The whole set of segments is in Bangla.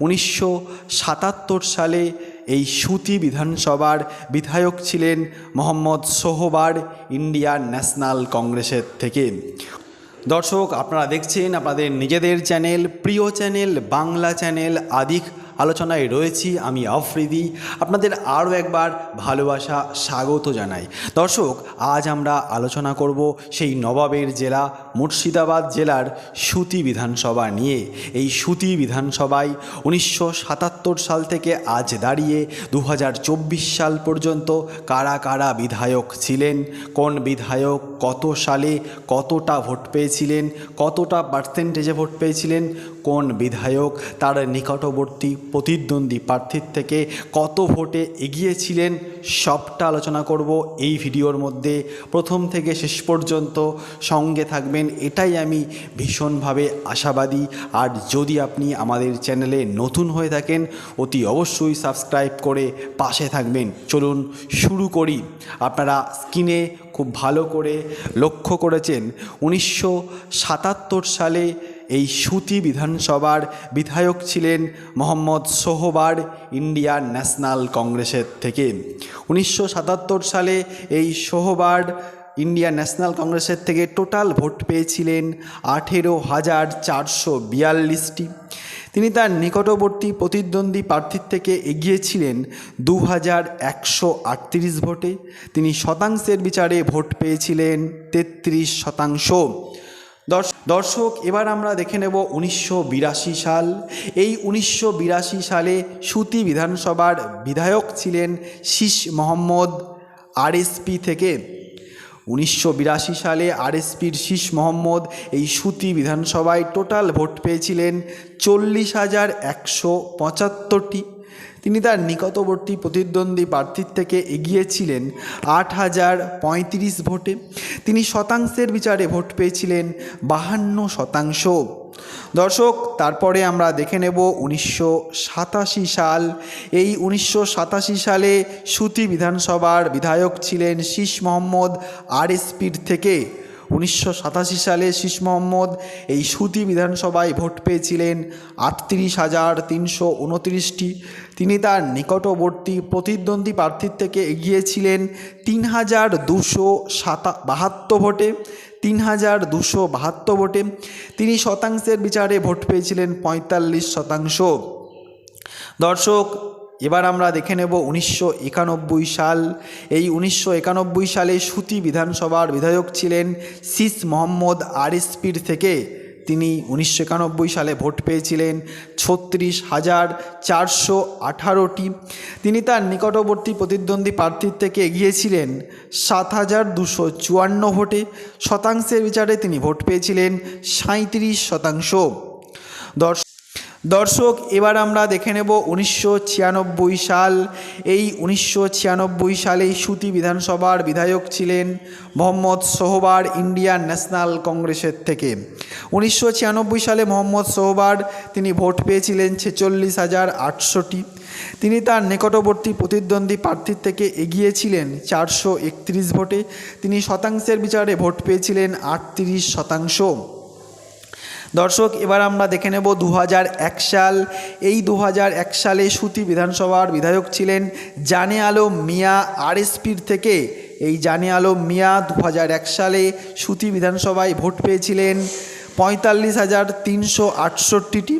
উনিশশো সাতাত্তর সালে এই সুতি বিধানসভার বিধায়ক ছিলেন মোহাম্মদ সোহবার ইন্ডিয়ান ন্যাশনাল কংগ্রেসের থেকে। দর্শক, আপনারা দেখছেন আপনাদের নিজেদের চ্যানেল, প্রিয় চ্যানেল, বাংলা চ্যানেল, আদিক আলোচনায় রয়েছি আমি আফ্রিদি। আপনাদের আরও একবার ভালোবাসা, স্বাগত জানাই। দর্শক, আজ আমরা আলোচনা করব সেই নবাবের জেলা, মুর্শিদাবাদ জেলার সুতি বিধানসভা নিয়ে। এই সুতি বিধানসভায় উনিশশো সাতাত্তর সাল থেকে আজ দাঁড়িয়ে দু হাজার চব্বিশ সাল পর্যন্ত কারা কারা বিধায়ক ছিলেন, কোন বিধায়ক কত সালে কতটা ভোট পেয়েছিলেন, কতটা পার্সেন্টেজে ভোট পেয়েছিলেন কোন বিধায়ক, তার নিকটবর্তী প্রতিদ্বন্দ্বী প্রার্থীর থেকে কত ভোটে এগিয়েছিলেন, সবটা আলোচনা করব এই ভিডিওর মধ্যে। প্রথম থেকে শেষ পর্যন্ত সঙ্গে থাকবেন, এটাই আমি ভীষণভাবে আশাবাদী। আর যদি আপনি আমাদের চ্যানেলে নতুন হয়ে থাকেন, অতি অবশ্যই সাবস্ক্রাইব করে পাশে থাকবেন। চলুন শুরু করি। আপনারা স্ক্রিনে খুব ভালো করে লক্ষ্য করেছেন, উনিশশো সাতাত্তর সালে এই সুতি বিধানসভার বিধায়ক ছিলেন মোহাম্মদ সোহবার ইন্ডিয়ান ন্যাশনাল কংগ্রেসের থেকে। উনিশশো সাতাত্তর সালে এই সোহবার ইন্ডিয়ান ন্যাশনাল কংগ্রেসের থেকে টোটাল ভোট পেয়েছিলেন আঠেরো হাজার চারশো বিয়াল্লিশটি। তিনি তার নিকটবর্তী প্রতিদ্বন্দ্বী প্রার্থীর থেকে এগিয়েছিলেন দু হাজার একশো আটত্রিশ ভোটে। তিনি শতাংশের বিচারে ভোট পেয়েছিলেন তেত্রিশ শতাংশ। দর্শক, এবার আমরা দেখে নেব উনিশশো বিরাশি সাল। এই উনিশশো বিরাশি সালে সুতি বিধানসভার বিধায়ক ছিলেন শীষ মোহাম্মদ আরএসপি থেকে। উনিশশো বিরাশি সালে আরএসপির শীষ মোহাম্মদ এই সুতি বিধানসভায় টোটাল ভোট পেয়েছিলেন চল্লিশ হাজার একশো পঁচাত্তরটি। তিনি তার নিকটবর্তী প্রতিদ্বন্দ্বী প্রার্থীর থেকে এগিয়েছিলেন আট হাজার পঁয়ত্রিশ ভোটে। তিনি শতাংশের বিচারে ভোট পেয়েছিলেন বাহান্ন শতাংশ। দর্শক, তারপরে আমরা দেখে নেব উনিশশো সাতাশি সাল। এই উনিশশো সাতাশি সালে সুতি বিধানসভার বিধায়ক ছিলেন শীষ মোহাম্মদ আরএসপির থেকে। উনিশশো সাতাশি সালে শীষ মোহাম্মদ এই সুতি বিধানসভায় ভোট পেয়েছিলেন। আটত্রিশ হাজার তিনশো উনত্রিশটি। তিনি তার নিকটবর্তী প্রতিদ্বন্দ্বী প্রার্থীর থেকে এগিয়েছিলেন তিন হাজার দুশো সাতা বাহাত্তর ভোটে। তিন হাজার দুশো বাহাত্তর ভোটে তিনি শতাংশের বিচারে ভোট পেয়েছিলেন পঁয়তাল্লিশ শতাংশ। দর্শক এবার আমরা দেখে নেব উনিশশো একানব্বই সাল। এই উনিশশো একানব্বই সালে সুতি বিধানসভার বিধায়ক ছিলেন সিস মোহাম্মদ আরএসপির থেকে। তিনি উনিশশো একানব্বই সালে ভোট পেয়েছিলেন ছত্রিশ হাজার চারশো আঠারোটি। তিনি তার নিকটবর্তী প্রতিদ্বন্দ্বী প্রার্থীর থেকে এগিয়েছিলেন সাত হাজার দুশো চুয়ান্ন ভোটে। শতাংশের বিচারে তিনি ভোট পেয়েছিলেন সাঁত্রিশ শতাংশ। দর্শক দর্শক, এবার আমরা দেখে নেব উনিশশো ছিয়ানব্বই সাল। এই উনিশশো ছিয়ানব্বই সালে সুতি বিধানসভার বিধায়ক ছিলেন মোহাম্মদ সোহবার ইন্ডিয়ান ন্যাশনাল কংগ্রেসের থেকে। উনিশশো ছিয়ানব্বই সালে মোহাম্মদ সোহবার তিনি ভোট পেয়েছিলেন ছেচল্লিশ হাজার আটশোটি। তিনি তার নিকটবর্তী প্রতিদ্বন্দ্বী প্রার্থীর থেকে এগিয়েছিলেন চারশো একত্রিশ ভোটে। তিনি শতাংশের বিচারে ভোট পেয়েছিলেন আটত্রিশ শতাংশ। দর্শক, এবার আমরা দেখে নেব দু সাল। এই দু সালে সুতি বিধানসভার বিধায়ক ছিলেন জানে আলম মিয়া আরএসপির থেকে। এই জানে আলম মিয়া দু সালে সুতি বিধানসভায় ভোট পেয়েছিলেন পঁয়তাল্লিশ হাজার তিনশো আটষট্টিটি।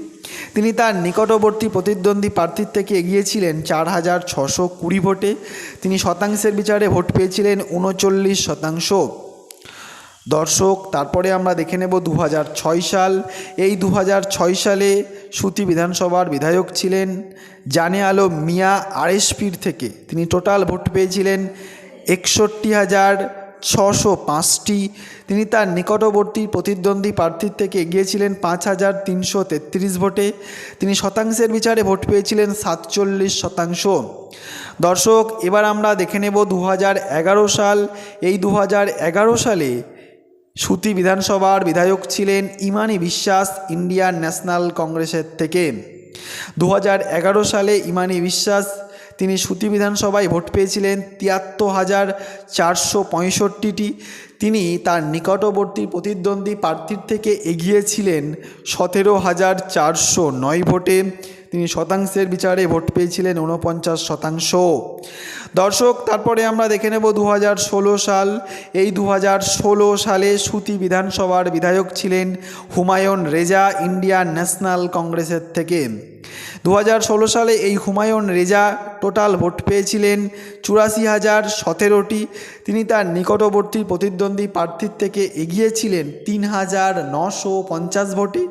তিনি তার নিকটবর্তী প্রতিদ্বন্দ্বী প্রার্থীর থেকে এগিয়েছিলেন চার হাজার ছশো কুড়ি ভোটে। তিনি শতাংশের বিচারে ভোট পেয়েছিলেন উনচল্লিশ শতাংশ। দর্শক, তারপরে আমরা দেখে নেব দু হাজার ছয় সাল। এই দু হাজার ছয় সালে সুতি বিধানসভার বিধায়ক ছিলেন জানে আলম মিয়া আরএসপির থেকে। তিনি টোটাল ভোট পেয়েছিলেন একষট্টি হাজার ছশো পাঁচটি। তিনি তার নিকটবর্তী প্রতিদ্বন্দ্বী প্রার্থীর থেকে এগিয়েছিলেন পাঁচ হাজার তিনশো তেত্রিশ ভোটে। তিনি শতাংশের বিচারে ভোট পেয়েছিলেন সাতচল্লিশ শতাংশ। দর্শক, এবার আমরা দেখে নেব দু হাজার এগারো সাল। এই দু হাজার এগারো সালে সুতি বিধানসভার বিধায়ক ছিলেন ইমানি বিশ্বাস ইন্ডিয়ান ন্যাশনাল কংগ্রেসের থেকে। দু হাজার এগারো সালে ইমানি বিশ্বাস তিনি সুতি বিধানসভায় ভোট পেয়েছিলেন তিয়াত্তর হাজার চারশো পঁয়ষট্টিটি। তিনি তার নিকটবর্তী প্রতিদ্বন্দ্বী প্রার্থীর থেকে এগিয়েছিলেন সতেরো হাজার চারশো নয় ভোটে। তিনি শতাংশের বিচারে ভোট পেয়েছিলেন ঊনপঞ্চাশ শতাংশ। দর্শক, তারপরে আমরা দেখে নেব দু হাজার ষোলো সাল। এই দু হাজার ষোলো সালে সুতি বিধানসভার বিধায়ক ছিলেন হুমায়ুন রেজা, ইন্ডিয়ান ন্যাশনাল কংগ্রেসের থেকে। দু হাজার ষোলো সালে এই হুমায়ুন রেজা টোটাল ভোট পেয়েছিলেন চুরাশি হাজার সতেরোটি। তিনি তার নিকটবর্তী প্রতিদ্বন্দ্বী প্রার্থীর থেকে এগিয়েছিলেন তিন হাজার নশো পঞ্চাশ ভোটে।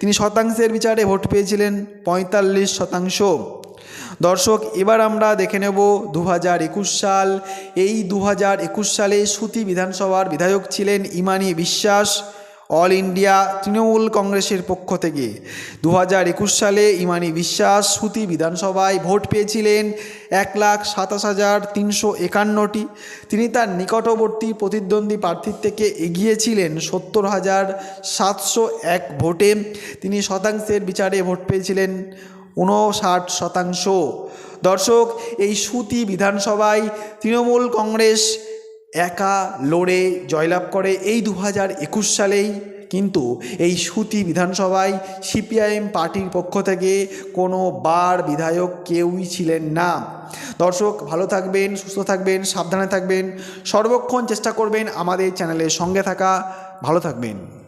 তিনি শতাংশের বিচারে ভোট পেয়েছিলেন পঁয়তাল্লিশ শতাংশ। দর্শক, এবার আমরা দেখে নেব দু হাজার একুশ সাল। এই দু হাজার একুশ সালে সুতি বিধানসভার বিধায়ক ছিলেন ইমানি বিশ্বাস। অল ইন্ডিয়া তৃণমূল কংগ্রেসের পক্ষ থেকে। দু হাজার একুশ সালে ইমানি বিশ্বাস সুতি বিধানসভায় ভোট পেয়েছিলেন এক লাখ সাতাশ হাজার তিনশো একান্নটি। তিনি তার নিকটবর্তী প্রতিদ্বন্দ্বী প্রার্থীর থেকে এগিয়েছিলেন সত্তর হাজার সাতশো এক ভোটে। তিনি শতাংশের বিচারে ভোট পেয়েছিলেন ঊনষাট শতাংশ। দর্শক, এই সুতি বিধানসভায় তৃণমূল কংগ্রেস একা লড়ে জয়লাভ করে এই দু হাজার একুশ সালেই কিন্তু এই সুতি বিধানসভায় সিপিআইএম পার্টির পক্ষ থেকে কোনো বার বিধায়ক কেউই ছিলেন না। দর্শক, ভালো থাকবেন, সুস্থ থাকবেন, সাবধানে থাকবেন। সর্বক্ষণ চেষ্টা করবেন আমাদের চ্যানেলের সঙ্গে থাকা। ভালো থাকবেন।